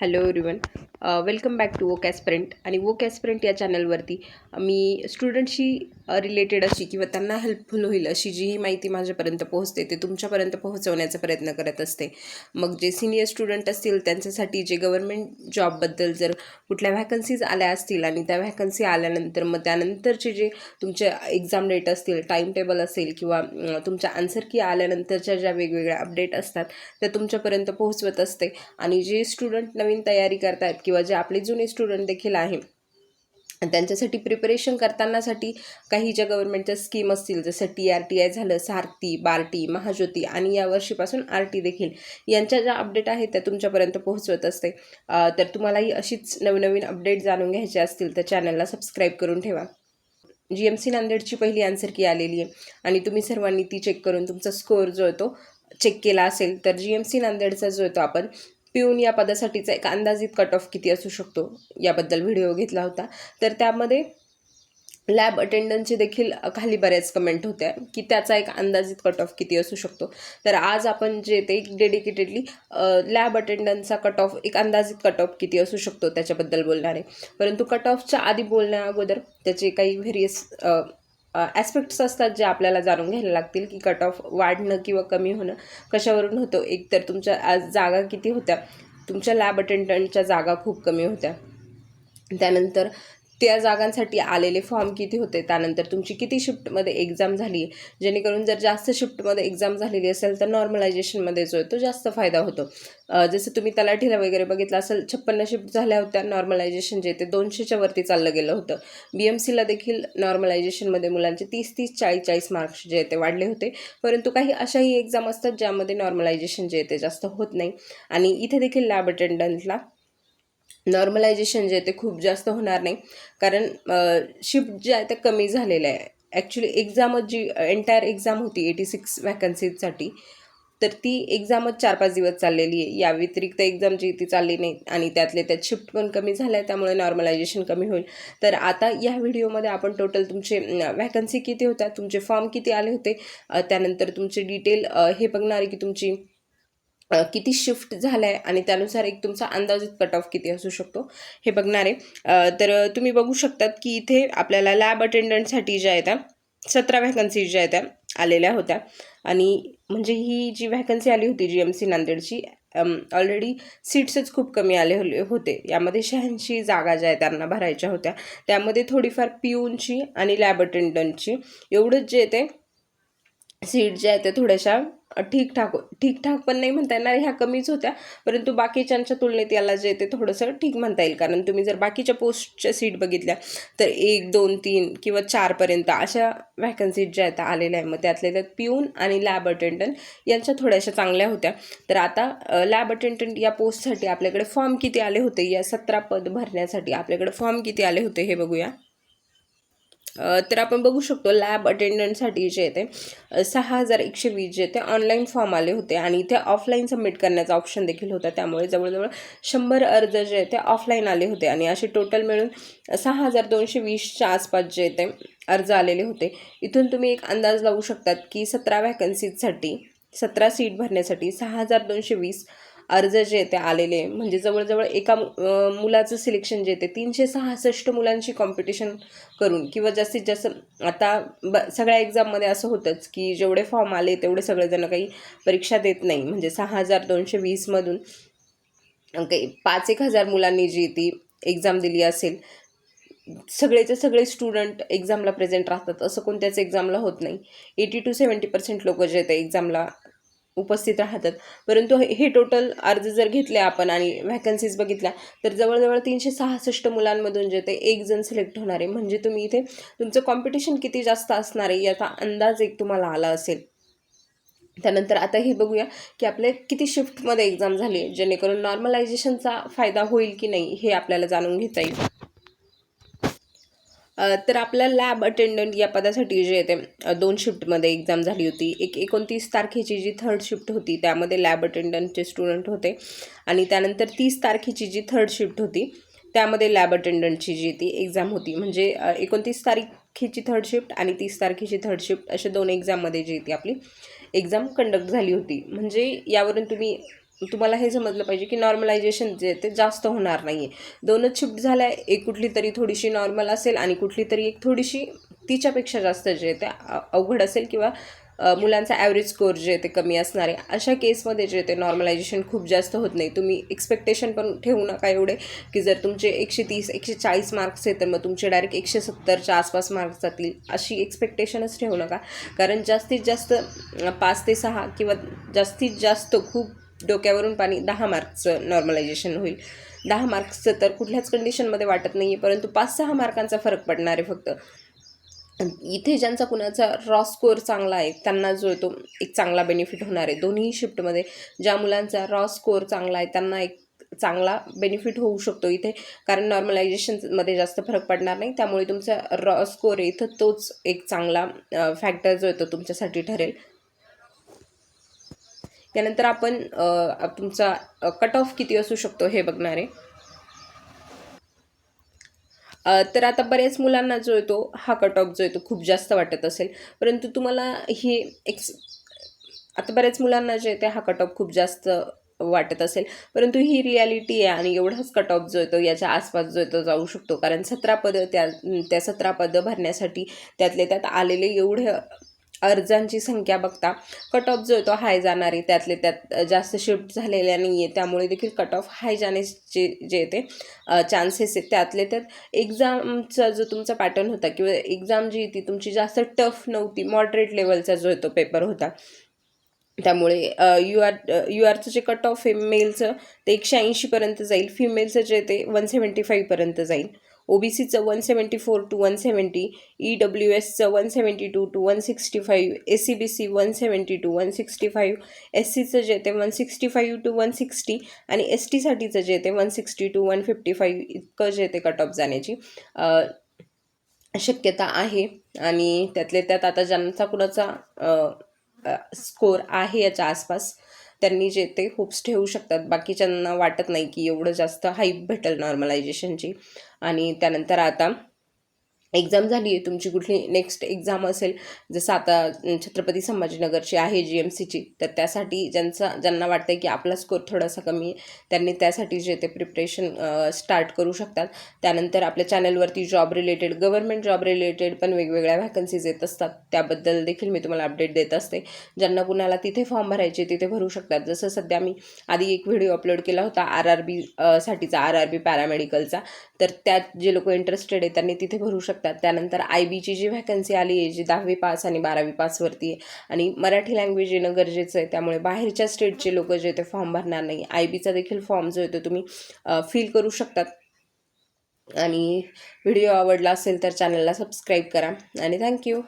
Hello everyone welcome back to woke aspirant आणि woke aspirant या चॅनलवरती मी स्टुडंटशी रिलेटेड अशी किंवा त्यांना हेल्पफुल होईल अशी जी ही माहिती माझ्यापर्यंत पोहोचते ते तुमच्यापर्यंत पोहोचवण्याचा प्रयत्न करत असते. मग जे सिनियर स्टुडंट असतील त्यांच्यासाठी जे गव्हर्मेंट जॉबबद्दल जर कुठल्या व्हॅकन्सीज आल्या असतील आणि त्या व्हॅकन्सी आल्यानंतर मग त्यानंतरचे जे तुमचे एक्झाम डेट असतील टाईम टेबल असेल किंवा तुमच्या आन्सर की आल्यानंतरच्या ज्या वेगवेगळ्या अपडेट असतात त्या तुमच्यापर्यंत पोहोचवत असते. आणि जे स्टुडंट नवीन तयारी करतात किंवा जे आपले जुने स्टुडंट देखील आहे त्यांच्यासाठी प्रिपरेशन करतानासाठी काही ज्या गव्हर्नमेंटच्या स्कीम असतील जसं टी आर टी आय झालं सारथी बार्टी महाज्योती आणि या वर्षीपासून आर टी देखील यांच्या ज्या अपडेट आहेत त्या तुमच्यापर्यंत पोहोचवत असते. तर तुम्हालाही अशीच नवनवीन अपडेट जाणून घ्यायचे असतील तर चॅनलला सबस्क्राईब करून ठेवा. जी एम सी नांदेडची पहिली आन्सर की आलेली आहे. आणि तुम्ही सर्वांनी ती चेक करून तुमचा स्कोअर जो आहे तो चेक केला असेल तर जी एम सी नांदेडचा जो आहे तो आपण पिऊन या पदासाठीचा एक अंदाजित कट ऑफ किती असू शकतो याबद्दल व्हिडिओ घेतला होता. तर त्यामध्ये लॅब अटेंडन्सचे देखील खाली बऱ्याच कमेंट होत्या की त्याचा एक अंदाजित कट ऑफ किती असू शकतो. तर आज आपण जे ते एक डेडिकेटेडली लॅब अटेंडन्सचा कट ऑफ एक अंदाजित कट ऑफ किती असू शकतो त्याच्याबद्दल बोलणार. आहे परंतु कट ऑफच्या आधी बोलण्या अगोदर त्याचे काही व्हेरियस ॲस्पेक्ट्स असतात जे आपल्याला जाणून घ्यायला लागतील की कट ऑफ वाढणं किंवा कमी होणं कशावरून होतं. एक तर तुमच्या आज जागा किती होत्या. तुमच्या लॅब अटेंडंटच्या जागा खूप कमी होत्या. त्यानंतर त्या जागांसाठी आलेले फॉर्म किती होते? त्यानंतर तुमची किती शिफ्टमध्ये एक्झाम झाली? आहे जेणेकरून जर जास्त शिफ्टमध्ये एक्झाम झालेली असेल तर नॉर्मलायझेशनमध्ये जो आहे तो जास्त फायदा होतो. जसं तुम्ही तलाठीला वगैरे बघितलं असेल छप्पन्न शिफ्ट झाल्या होत्या नॉर्मलायझेशन जे ते दोनशेच्या वरती चाललं गेलं होतं. बी एम सीला देखील नॉर्मलायझेशनमध्ये मुलांचे तीस तीस चाळीस चाळीस मार्क्स जे ते वाढले होते. परंतु काही अशाही एक्झाम असतात ज्यामध्ये नॉर्मलायझेशन जे ते जास्त होत नाही. आणि इथे देखील लॅब अटेंडंटला नॉर्मलायझेशन जे आहे ते खूप जास्त होणार नाही. कारण शिफ्ट जे आहे ते कमी झालेलं आहे. ॲक्च्युली एक्झामच जी एंटायर एक्झाम होती एटी सिक्स वॅकन्सीजसाठी तर ती एक्झामच चार पाच दिवस चाललेली आहे. या व्यतिरिक्त एक्झाम जी ती चालली नाही आणि त्यातले त्यात शिफ्ट पण कमी झालं आहे त्यामुळे नॉर्मलायझेशन कमी होईल. तर आता या व्हिडिओमध्ये आपण टोटल तुमचे वॅकन्सी किती होत्या तुमचे फॉर्म किती आले होते त्यानंतर तुमचे डिटेल हे बघणार आहे की तुमची किती शिफ्ट झालं आहे आणि त्यानुसार एक तुमचा अंदाजित कट ऑफ किती असू शकतो हे बघणार आहे. तर तुम्ही बघू शकतात की इथे आपल्याला लॅब अटेंडंटसाठी ज्या आहेत सतरा व्हॅकन्सी ज्या आहेत आलेल्या होत्या. आणि म्हणजे ही जी व्हॅकन्सी आली होती जी एम सी नांदेडची ऑलरेडी सीट्सच खूप कमी आले होते. यामध्ये शहाऐंशी जागा ज्या आहेत त्यांना भरायच्या होत्या. त्यामध्ये थोडीफार पिऊनची आणि लॅब अटेंडंटची एवढंच जे ते सीट ज्या आहेत त्या थोड्याशा ठीकठाक ठीकठाक पण नाही म्हणता येणार ह्या कमीच होत्या. परंतु बाकीच्यांच्या तुलनेत याला जे ते थोडंसं ठीक म्हणता येईल. कारण तुम्ही जर बाकीच्या पोस्टच्या सीट बघितल्या तर एक दोन तीन किंवा चारपर्यंत अशा व्हॅकन्सीज ज्या आहेत आलेल्या आहे मग त्यातल्या त्यात पिऊन आणि लॅब अटेंडंट यांच्या थोड्याशा चांगल्या होत्या. तर आता लॅब अटेंडंट या पोस्टसाठी आपल्याकडे फॉर्म किती आले होते? या सतरा पद भरण्यासाठी आपल्याकडे फॉर्म किती आले होते हे बघूया. तर आपण बघू शकतो लॅब अटेंडंटसाठी जे येते सहा हजार एकशे वीस जे ते ऑनलाईन फॉर्म आले होते आणि इथे ऑफलाईन सबमिट करण्याचा ऑप्शन देखील होता. त्यामुळे जवळजवळ शंभर अर्ज जे आहे ते ऑफलाईन आले होते आणि असे टोटल मिळून सहा हजार दोनशे वीसच्या आसपास जे ते अर्ज आलेले होते. इथून तुम्ही एक अंदाज लावू शकतात की सतरा व्हॅकन्सीजसाठी सतरा सीट भरण्यासाठी सहा हजार दोनशे वीस अर्ज जे आहे ते आलेले म्हणजे जवळजवळ एका मुलाचं सिलेक्शन जे आहे ते तीनशे सहासष्ट मुलांशी कॉम्पिटिशन करून किंवा जास्तीत जास्त आता ब सगळ्या एक्झाममध्ये असं होतंच की जेवढे फॉर्म आले तेवढे सगळेजण काही परीक्षा देत नाही. म्हणजे सहा हजार दोनशे वीसमधून काही पाच एक हजार मुलांनी जी ती एक्झाम दिली असेल सगळेचे सगळे स्टुडंट एक्झामला प्रेझेंट राहतात. असं कोणत्याच एक्झामला होत नाही. एटी टू सेवन्टी पर्सेंट लोक जे ते एक्झामला उपस्थित राहतात. परंतु हे- हे टोटल अर्ज जर घेतले आपण आणि व्हॅकन्सीज बघितल्या तर जवळजवळ तीनशे सहासष्ट मुलांमधून जे ते एक जण सिलेक्ट होणार आहे. म्हणजे तुम्ही इथे तुमचं कॉम्पिटिशन किती जास्त असणार आहे याचा अंदाज एक तुम्हाला आला असेल. त्यानंतर आता हे बघूया की आपले किती शिफ्टमध्ये एक्झाम झाली जेणेकरून नॉर्मलायझेशनचा फायदा होईल की नाही हे आपल्याला जाणून घेता येईल. तर आपल्या लॅब अटेंडंट या पदासाठी जे ते दोन शिफ्टमध्ये एक्झाम झाली होती. एक एकोणतीस तारखेची जी थर्ड शिफ्ट होती त्यामध्ये लॅब अटेंडंटचे स्टुडंट होते. आणि त्यानंतर तीस तारखेची जी थर्ड शिफ्ट होती त्यामध्ये लॅब अटेंडंटची जी ती एक्झाम होती. म्हणजे एकोणतीस तारखेची थर्ड शिफ्ट आणि तीस तारखेची थर्ड शिफ्ट अशा दोन एक्झाममध्ये जी ती आपली एक्झाम कंडक्ट झाली होती. म्हणजे यावरून तुम्ही तुम्हाला हे समजलं पाहिजे की नॉर्मलायझेशन जे ते जास्त होणार नाही आहे दोनच शिफ्ट झाल्या एक कुठली तरी थोडीशी नॉर्मल असेल आणि कुठली तरी एक थोडीशी तिच्यापेक्षा जास्त जे आहे ते अवघड असेल किंवा मुलांचा ॲव्हरेज स्कोर जे आहे ते कमी असणार आहे. अशा केसमध्ये जे ते नॉर्मलायझेशन खूप जास्त होत नाही. तुम्ही एक्सपेक्टेशन पण ठेवू नका एवढे की जर तुमचे एकशे तीस एकशे चाळीस मार्क्स आहे तर मग तुमचे डायरेक्ट एकशे सत्तरच्या आसपास मार्क्स जातील. अशी एक्सपेक्टेशनच ठेवू नका. कारण जास्तीत जास्त पाच ते सहा किंवा जास्तीत जास्त खूप डोक्यावरून पाणी दहा मार्क्सचं नॉर्मलायझेशन होईल. दहा मार्क्सचं तर कुठल्याच कंडिशनमध्ये वाटत नाही आहे परंतु पाच सहा मार्कांचा फरक पडणार आहे फक्त. इथे ज्यांचा कुणाचा रॉ स्कोअर चांगला आहे त्यांना जो तो एक चांगला बेनिफिट होणार आहे. दोन्ही शिफ्टमध्ये ज्या मुलांचा रॉ स्कोअर चांगला आहे त्यांना एक चांगला बेनिफिट होऊ शकतो इथे. कारण नॉर्मलायझेशनमध्ये जास्त फरक पडणार नाही त्यामुळे तुमचा रॉ स्कोअर आहे इथं तोच एक चांगला फॅक्टर जो आहे तो तुमच्यासाठी ठरेल. त्यानंतर आपण तुमचा कट ऑफ किती असू शकतो हे बघणार. आहे तर आता बऱ्याच मुलांना जो येतो हा कट ऑफ जो आहे तो खूप जास्त वाटत असेल. परंतु तुम्हाला हे एक्स आता बऱ्याच मुलांना जे आहे ते हा कट ऑफ खूप जास्त वाटत असेल. परंतु ही रियालिटी आहे आणि एवढाच कट ऑफ जो येतो याच्या आसपास जो आहे तो जाऊ शकतो. कारण सतरा पदं त्या त्या सतरा पदं भरण्यासाठी त्यातले त्यात आलेले एवढे अर्जांची संख्या बघता कट ऑफ जो तो हाय जाणार आहे. त्यातले त्यात जास्त शिफ्ट झालेल्या नाही आहे त्यामुळे देखील कट ऑफ हाय जाण्याचे जे ते चान्सेस आहेत. त्यातले त्यात एक्झामचा जो तुमचा पॅटर्न होता किंवा एक्झाम जी ती तुमची जास्त टफ नव्हती मॉडरेट लेवलचा जो आहे तो पेपर होता. त्यामुळे यू आर यू आरचं जे कट ऑफ आहे मेलचं ते एकशे ऐंशीपर्यंत जाईल. फिमेलचं जे ते वन सेवन्टी फाईव्हपर्यंत जाईल. ओ बी सीचं one seventy four two one seventy E W एसचं one seventy two two one sixty five A C B C one seventy two one sixty five S सीचं जे ते one sixty five two one sixty आणि S टीसाठीचं जे ते one sixty two one fifty five इतकं जे ते कट ऑफ जाण्याची शक्यता आहे. आणि त्यातले त्यात आता ज्यांचा कुणाचा स्कोर आहे याच्या आसपास त्यांनी जे ते होप्स ठेवू शकतात. बाकीच्यांना वाटत नाही की एवढं जास्त हाईप भेटेल नॉर्मलायझेशनची आणि त्यानंतर आता एक्झाम झाली आहे तुमची कुठली नेक्स्ट एक्झाम असेल जसं आता छत्रपती संभाजीनगरची आहे जी एम सीची तर त्यासाठी ज्यांचा ज्यांना वाटतं की आपला स्कोर थोडासा कमी आहे त्यांनी त्यासाठी जे ते प्रिपरेशन स्टार्ट करू शकतात. त्यानंतर आपल्या चॅनलवरती job related government job related पण वेगवेगळ्या व्हॅकन्सीज येत असतात. त्याबद्दल देखील मी तुम्हाला अपडेट देत असते. ज्यांना कुणाला तिथे फॉर्म भरायचे तिथे भरू शकतात. जसं सध्या मी आधी एक व्हिडिओ अपलोड केला होता आर आर बी साठीचा आर आर बी पॅरामेडिकलचा तर त्यात जे लोक इंटरेस्टेड आहे त्यांनी तिथे भरू शकतात. शकतात. त्यानंतर आय बीची जी व्हॅकन्सी आली आहे जी दहावी पास आणि बारावी पासवरती आहे आणि मराठी लँग्वेज येणं गरजेचं आहे त्यामुळे बाहेरच्या स्टेटचे लोक जे ते फॉर्म भरणार नाही. आय बीचा देखील फॉर्म जो आहे तो तुम्ही फिल करू शकतात. आणि व्हिडिओ आवडला असेल तर चॅनलला सबस्क्राईब करा. आणि थँक्यू